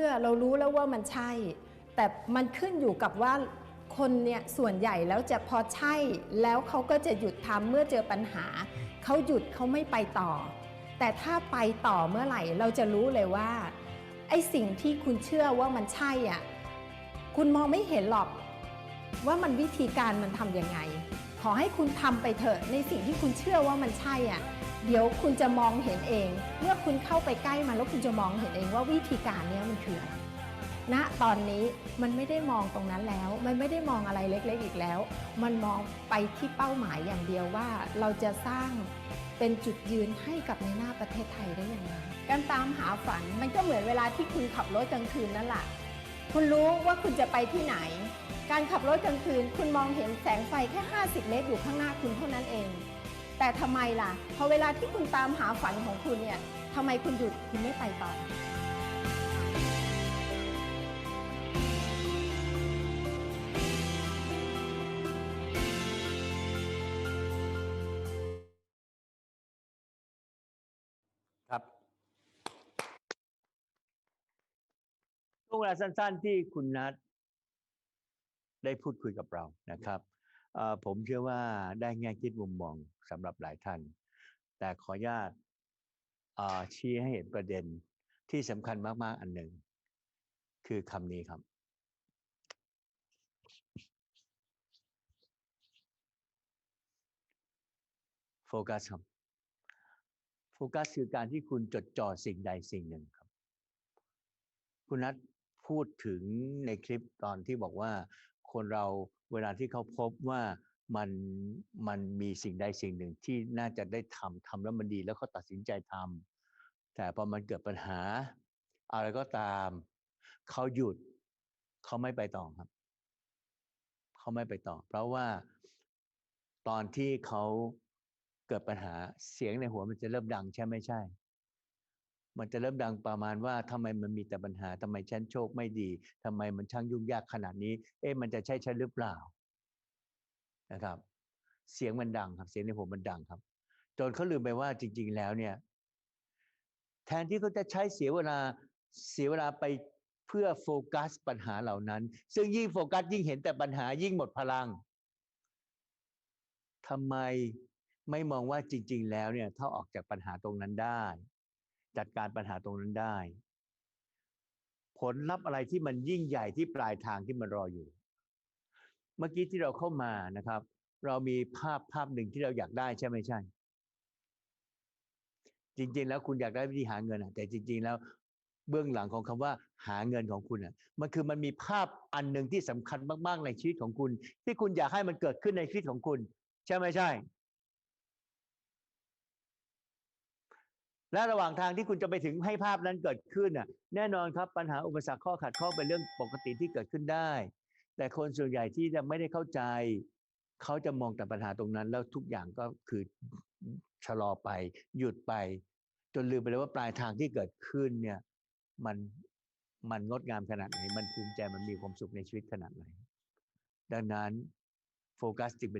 เชื่อเรารู้แล้วว่ามันใช่ แต่มันขึ้นอยู่กับว่าคนเนี่ยส่วนใหญ่แล้วจะพอใช่แล้วเขาก็จะหยุดทำเมื่อเจอปัญหา เขาหยุดเขาไม่ไปต่อ แต่ถ้าไปต่อเมื่อไหร่เราจะรู้เลยว่าไอ้สิ่งที่คุณเชื่อว่ามันใช่อะคุณมองไม่เห็นหรอกว่ามันวิธีการมันทำยังไง ขอให้คุณทำไปเถอะในสิ่งที่คุณเชื่อว่ามันใช่อะ เดี๋ยวคุณจะมองเห็นเอง เมื่อคุณเข้าไปใกล้มันแล้วคุณจะมองเห็นเองว่าวิธีการนี้มันคืออะไรณตอนนี้มันไม่ได้มองตรงนั้นแล้ว มันไม่ได้มองอะไรเล็กๆอีกแล้ว มันมองไปที่เป้าหมายอย่างเดียวว่าเราจะสร้างเป็นจุดยืนให้กับในหน้าประเทศไทยได้อย่างไรการตามหาฝันมันก็เหมือนเวลาที่คุณขับรถกลางคืนนั่นแหละคุณรู้ว่าคุณจะไปที่ไหน การขับรถกลางคืน คุณมองเห็นแสงไฟแค่ 50 เมตรอยู่ข้างหน้าคุณเท่านั้นเอง แต่ทำไมล่ะ พอเวลาที่คุณตามหาฝันของคุณเนี่ยทำไมคุณหยุดคุณไม่ไปต่อครับช่วงเวลาสั้น ๆ ที่คุณนัทได้พูดคุยกับเรานะครับเอ่อ ผมเชื่อว่าได้แง่คิดมุมมองสำหรับหลายท่าน แต่ขออนุญาตชี้ให้เห็นประเด็นที่สำคัญมาก ๆ อันหนึ่ง คือคำนี้ครับ โฟกัสครับโฟกัสคือการที่คุณจดจ่อสิ่งใดสิ่งหนึ่งครับ คุณนัทพูดถึงในคลิปตอนที่บอกว่า คนเราเวลาที่เขาพบว่ามันมันมีสิ่งใดสิ่งหนึ่งที่น่าจะได้ทำทำแล้วมันดีแล้วเขาตัดสินใจทำแต่พอมันเกิดปัญหา อะไรก็ตามเขาหยุดเขาไม่ไปต่อครับเขาไม่ไปต่อ เพราะว่าตอนที่เขาเกิดปัญหาเสียงในหัวมันจะเริ่มดังใช่ไม่ใช่ มันจะเริ่มดังประมาณว่าทำไมมันมีแต่ปัญหาทำไมฉันโชคไม่ดีทำไมมันช่างยุ่งยากขนาดนี้ เอ๊ะมันจะใช่ฉันหรือเปล่านะครับ เสียงมันดังครับ เสียงในหัวมันดังครับจนเขาลืมไปว่าจริง ๆ แล้วเนี่ย แทนที่เขาจะใช้เสียเวลาเสียเวลาไปเพื่อโฟกัสปัญหาเหล่านั้น ซึ่งยิ่งโฟกัสยิ่งเห็นแต่ปัญหายิ่งหมดพลังทำไมไม่มองว่าจริง ๆ แล้วเนี่ย ถ้าออกจากปัญหาตรงนั้นได้ จัดการปัญหาตรงนั้นได้ ผลลัพธ์อะไรที่มันยิ่งใหญ่ที่ปลายทางที่มันรออยู่ เมื่อกี้ที่เราเข้ามานะครับ เรามีภาพภาพหนึ่งที่เราอยากได้ใช่ไหมใช่ จริง ๆ แล้วคุณอยากได้วิธีหาเงินแต่จริง ๆ แล้วเบื้องหลังของคำว่าหาเงินของคุณอะ มันคือมันมีภาพอันหนึ่งที่สำคัญมาก ๆ ในชีวิตของคุณ ที่คุณอยากให้มันเกิดขึ้นในชีวิตของคุณ ใช่ไหมใช่ และระหว่างทางที่คุณจะไปถึงให้ภาพนั้นเกิดขึ้นน่ะแน่นอนครับปัญหาอุปสรรคข้อขัดข้องเป็นเรื่องปกติที่เกิดขึ้นได้ แต่คนส่วนใหญ่ที่จะไม่ได้เข้าใจ เขาจะมองแต่ปัญหาตรงนั้น แล้วทุกอย่างก็คือชะลอไป หยุดไป จนลืมไปเลยว่าปลายทางที่เกิดขึ้นเนี่ยมันมันงดงามขนาดไหน มันภูมิใจมันมีความสุขในชีวิตขนาดไหน ดังนั้นโฟกัสจึงเป็น